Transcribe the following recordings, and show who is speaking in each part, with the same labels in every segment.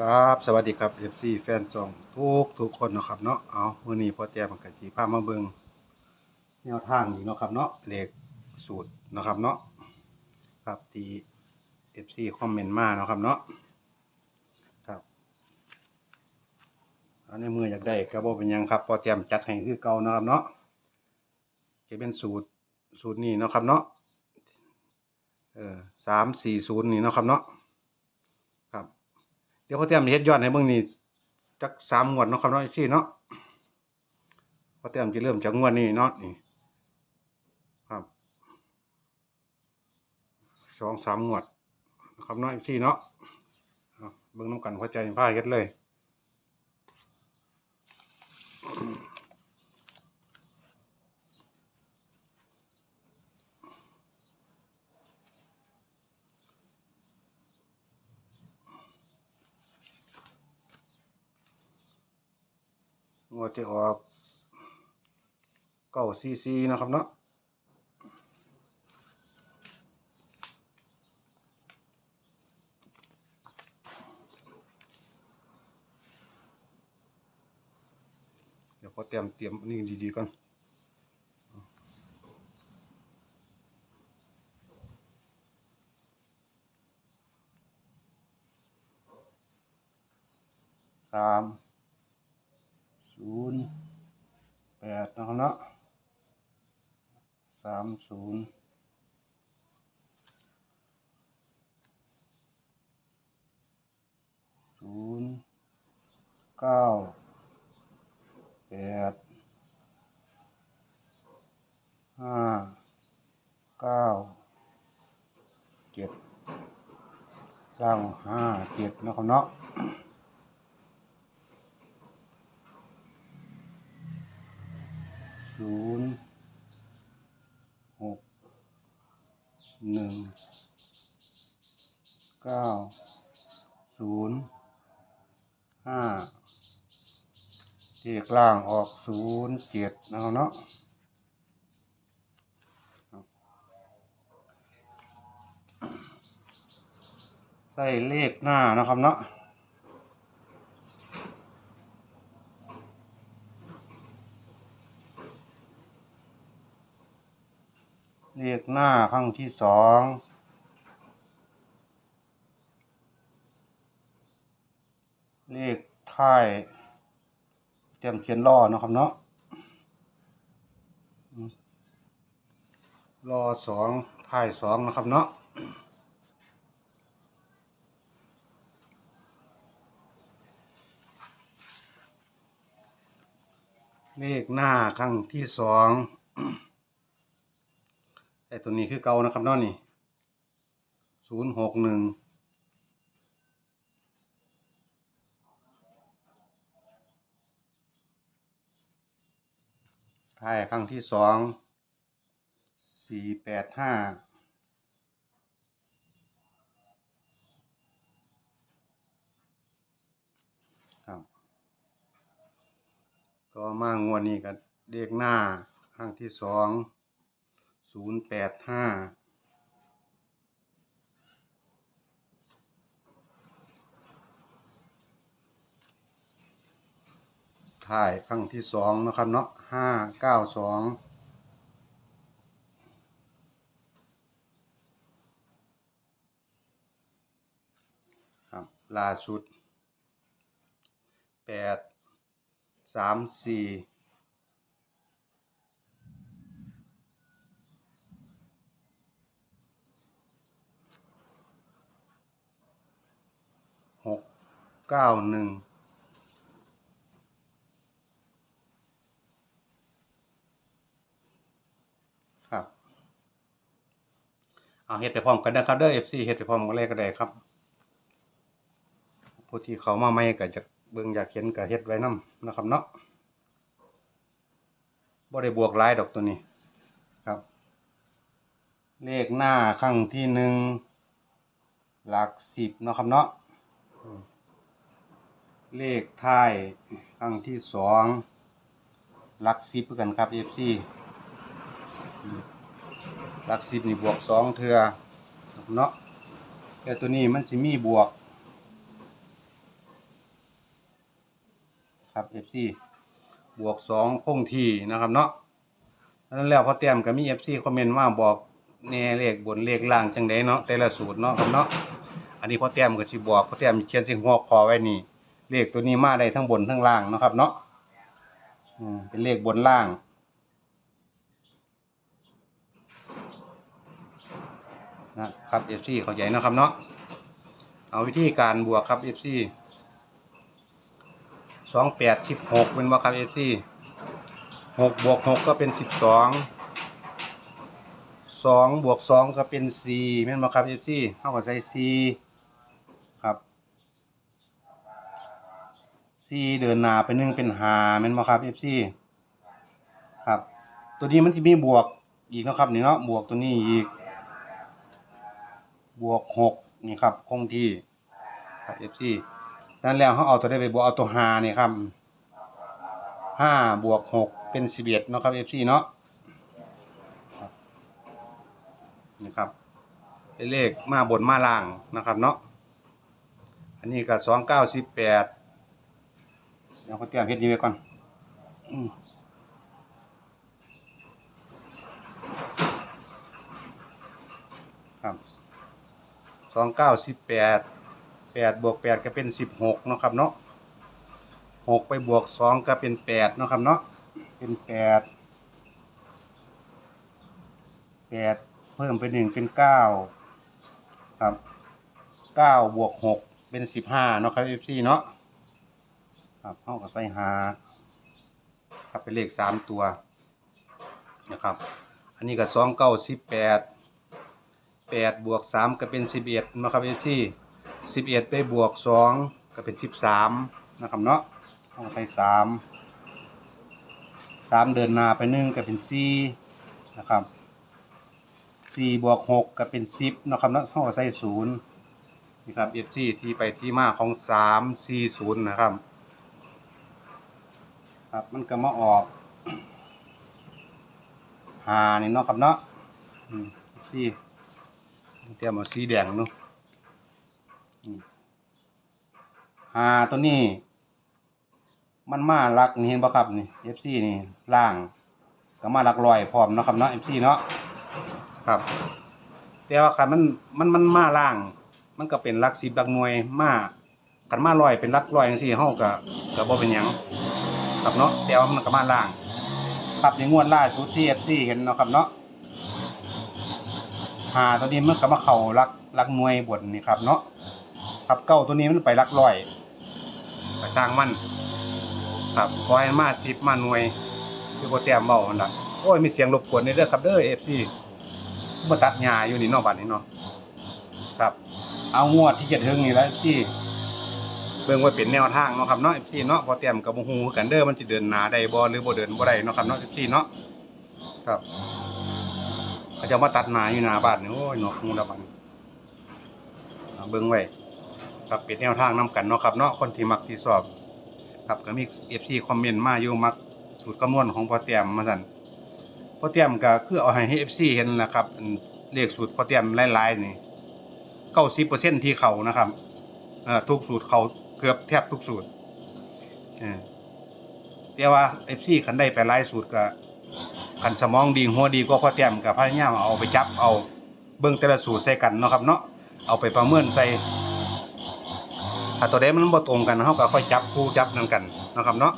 Speaker 1: ครับสวัสดีครับ FC แฟนซองทุกทุกคนนะครับเนาะเอามื้อนี้พอแต้มก็สิพามาเบิงแนวทางอีกเนาะครับเนาะเลขสูตรนะครับเนาะครับที่ FC คอมเมนต์มาเนาะครับเนาะครับอันในมืออยากได้ก็บ่เป็นยังครับพอแต้มจัดให้คือเก่าเนาะครับเนาะจะเป็นสูตรสูตรนี้เนาะครับเนาะเออ340นี่เนาะครับเนาะ เดี๋ยวพ่อเตี้ยมเฮ็ดยอดให้เบิ่งนี่จักสามงวดเนาะครับเนาะซี่เนาะพ่อเตี้ยมจะเริ่มจากงวดนี้เนาะนี่ครับสองสามงวดนะครับเนาะซี่เนาะเบิ่งน้ำกันหัวใจผ้าเฮ็ดเลย งวดที่ออกเก้าซีซีนะครับเนาะเดี๋ยวพอเตรียมเตรียมอันนี่ดีๆก่อนสาม ศูนย์แปดนะครับเนาะสามศูนย์ศูนย์เก้าแปดห้าเก้าเจ็ดล่างห้าเจ็ดนะครับเนาะ ศูนย์หกหนึ่งเก้าศูนย์ห้าเลขล่างออกศูนย์เจ็ดนะครับเนาะใส่เลขหน้านะครับเนาะ เลขหน้าครั้งที่สองเลขท้ายเตรียมเขียนล่อนะครับเนาะอืมรอสองท้ายสองนะครับเนาะเลขหน้าครั้งที่สอง ตัวนี้คือเก่านะครับนาะนี่ศูนย์หกหนึ่งท้ายครั้งที่สองสี่แปดห้าครับต่อมางวดนี้กันเรียกหน้าครั้งที่สอง ศูนย์แปดห้าถ่ายครั้งที่สองนะครับเนาะห้าเก้าสองครับล่าสุดแปดสามสี่หกเก้าหนึ่งครับ เอาเฮ็ดไปพร้อมกันนะครับเด้อ FC เฮ็ดไปพร้อมกันเลยก็ได้ครับผู้ที่เขามาใหม่ก็จะเบิ่งอยากเห็นก็เฮ็ดไว้นํนะครับเนาะบ่ได้บวกลายดอกตัวนี้ครับ เลขหน้าครั้งที่หนึ่งหลักสิบเนาะครับเนาะ เลขท้ายครั้งที่สองลักสิบคือกันครับ FC หลักสิบนี่บวกสองเทือเนาะแต่ตัวนี้มันสิมีบวก ครับ FC บวกสองคงทีนะครับเนาะนั้นแล้วพอเตรียมก็มี FC คอมเมนต์มาบอกแน่เลขบนเลขล่างจังไดเนาะแต่ละสูตรเนาะครับเนาะอันนี้พอเตรียมก็สิบอกพอเตรียมเขียนสิหัวคอไว้นี่ เลขตัวนี้มาได้ทั้งบนทั้งล่างนะครับ เนาะอืมเป็นเลขบนล่าง นะครับ FC เข้าใจเนะครับ เนาะเอาวิธีการบวกครับ FC สองแปดสิบหกเป็นว่าครับ FC หกบวกหกก็เป็นสิบสองสองบวกสองก็เป็นสี่แม่นบ่ครับ FC เท่ากับใส่สี่ครับ สี่เดินหน้าไปหนึ่งเป็นหาแม่นบ่ครับ FC ครับ ตัวนี้มันจะมีบวกอีกนะครับนี่เนาะบวกตัวนี้อีก บวกหกนี่ครับคงที่ครับ FC นั้นแล้วเขาเอาตัวได้ไปบวกเอาตัวหานี่ครับห้าบวกหกเป็นสิบเอ็ดนะครับ FC เนาะนี่ครับเลขมาบนมาล่างนะครับเนาะอันนี้ก็สองเก้าสิบแปด เดี๋ยวเขาเตรียมเพชรนี้ไว้ก่อนอครับสองเก้าสิบแปดแปดบวกแปดก็เป็นสิบหกเนาะครับเนาะหกไปบวกสองก็เป็นแปดเนาะครับเนาะเป็นแปดแปดเพิ่มไปหนึ่งเป็นเก้าครับเก้าบวกหกเป็นสิบห้าเนาะครับเอฟซีเนาะ ครับเท่ากับใส่หาครับเป็นเลขสามตัวนะครับ อันนี้ก็สองเก้าสิบแปดแปดบวกสามก็เป็นสิบเอ็ดนะครับเอฟที่สิบเอ็ดไปบวกสองก็เป็นสิบสามนะครับเนาะต้องใช้สามสามเดินหน้าไปหนึ่งก็เป็นสี่นะครับสี่บวกหกก็เป็นสิบนะครับเนาะต้องใช้ศูนย์นี่ครับเอฟที่ที่ไปที่มาของสามสี่ศูนย์นะครับ ครับ มันก็มาออกหานี่เนาะครับเนาะสีเตรียมเอาสีแดงนาะอืมหาตัวนี้ มันมาลักนี่เห็นปะครับนี่ FC นี่ล่างก็มาลักลอยพร้อมเนาะครับเนาะ FC เนาะครับ แต่ว่าคันมันมันมันมาล่าง มันก็เป็นลักสิบลักหน่วยมาคันมาลอยเป็นลักลอยจังซี่เฮาก็ก็บ่เป็นหยัง ครับเนาะแต่ว่ามันก็มาล่างครับในงวดล่าสุดที่ FC เห็นเนาะครับเนาะหาตัวนี้มันก็มาเข้ารักรักหน่วยบนนี่ครับเนาะครับเก้าตัวนี้มันไปรักร้อยก็สร้างมัน ครับขอให้มาสิบมาหน่วยคือโปรแกรมเบาอันละโอ้ยมีเสียงรบกวนในเด้อครับเด้อเอฟซีมาตัดหญ้าอยู่นี่นาะบัดนี้เนาะครับ เอางวดที่จะถึงนี่แล้วที่ เบิ่งไว้เป็นแนวทางเนาะครับเนาะเอฟซีเนาะพอเตรียมกับบ่ฮู้คือกันเด้อมันสิเดินหนาได้บ่หรือบ่เดินบ่ได้เนาะครับเนาะเอฟซีเนาะครับเขาจะมาตัดหนาอยู่หนาบ้านนี่โอ้ยหนวกหูละบันเอาเบิ่งไว้ครับเป็นแนวทางนํกันเนาะครับเนาะคนที่มักที่สอบ ครับก็มี FC คอมเมนต์มาอยู่มักสูตรคำนวณของพอเตรียมมาสั่นพอเตรียมก็คือเอาให้ FC เห็นนะครับเลขสูตรพอเตรียมหลายๆนี่90%ที่เขานะครับอ่อทุกสูตรเขา เกือบแทบทุกสูตรเออแต่ว่า FC คันได้ไปหลายสูตรก็คันสมองดีหัวดีก็พอเตรียมกับพยายามเอาไปจับเอาเบิ่งแต่ละสูตรใส่กันเนาะครับเนาะเอาไปประเมินใส่ถ้าตัวใดมันบ่ตรงกันเฮาก็ค่อยจับคู่จับนั่นกันนะครับเนาะ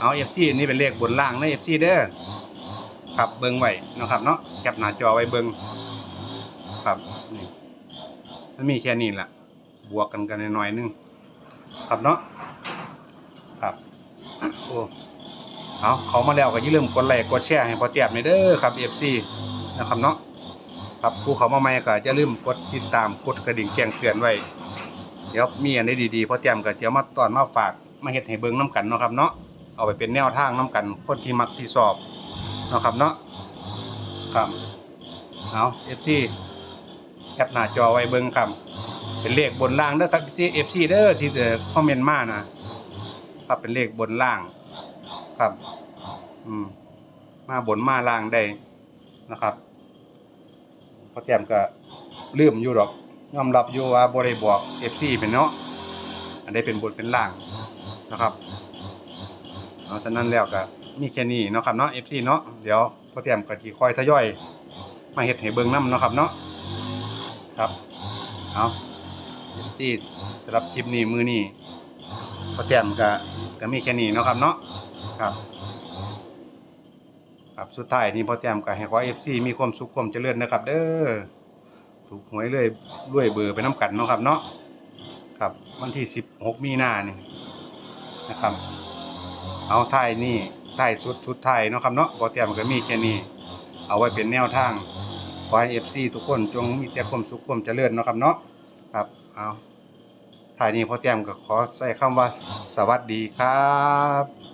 Speaker 1: เอา FC นี่เป็นเลขบนล่างนะ FC เด้อครับเบิ่งไว้นะครับเนาะแคปหน้าจอไว้เบิ่งครับนี่มันมีแค่นี้แหละบวกกันกันหน่อยนึง ครับเนาะครับโอ้เอาเขามาแล้วก็อย่าลืมกดไลค์กดแชร์ให้พอเตียบในเด้อครับ FC นะครับเนาะครับผู้เขามาใหม่ก็อย่าลืมกดติดตามกดกระดิ่งแจ้งเตือนไว้ เดี๋ยวมีอันใดดีๆพอเตียมก็จะมาตอนมาฝากมาเฮ็ดให้เบิ่งน้กันเนาะครับเนาะเอาไปเป็นแนวทางน้กันคนที่มักที่สอบเนาะครับเนาะครับเอา FC แคปหน้าจอไว้เบิ่งครับ เป็นเลขบนล่างเด้อครับ FC เด้อที่เอ่อคอมเมนต์มานะครับเป็นเลขบนล่าง ครับ อืม มาบนมาล่างได้นะครับพอแต้มก็ลืมอยู่หรอกยอมรับอยู่ว่าบ่ได้บอก FC เป็นเนาะอันนี้เป็นบนเป็นล่างนะครับเอาะฉะนั้นแล้วก็มีแค่นี้เนาะครับเนาะ FC เนาะเดี๋ยวพอเตรียมก็สิคอยทยอย มาเฮ็ดให้เบิ่งนํเนาะครับเนาะครับเอา FC สำหรับคลิปนี้มือนี้พอเตรียมก็ก็มีแค่นี้เนาะครับเนาะครับครับสุดท้ายนี้พอแต้มก็ให้ขอ FC มีความสุขความเจริญนะครับ เด้อถูกหวยเรื่อยรวยเบอร์ไปน้ำกันเนาะครับเนาะครับวันที่16มีนานี่นะครับ เอาท้ายนี่ท้ายสุดสุดท้ายเนาะครับเนาะพอแต้มก็มีแค่นี้เอาไว้เป็นแนวทางขอให้ FC ทุกคนจงมีแต่ความสุขความเจริญเนาะครับเนาะครับ เอาถ่ายนี้พ่อแต้มก็ขอใส่คำว่าสวัสดีครับ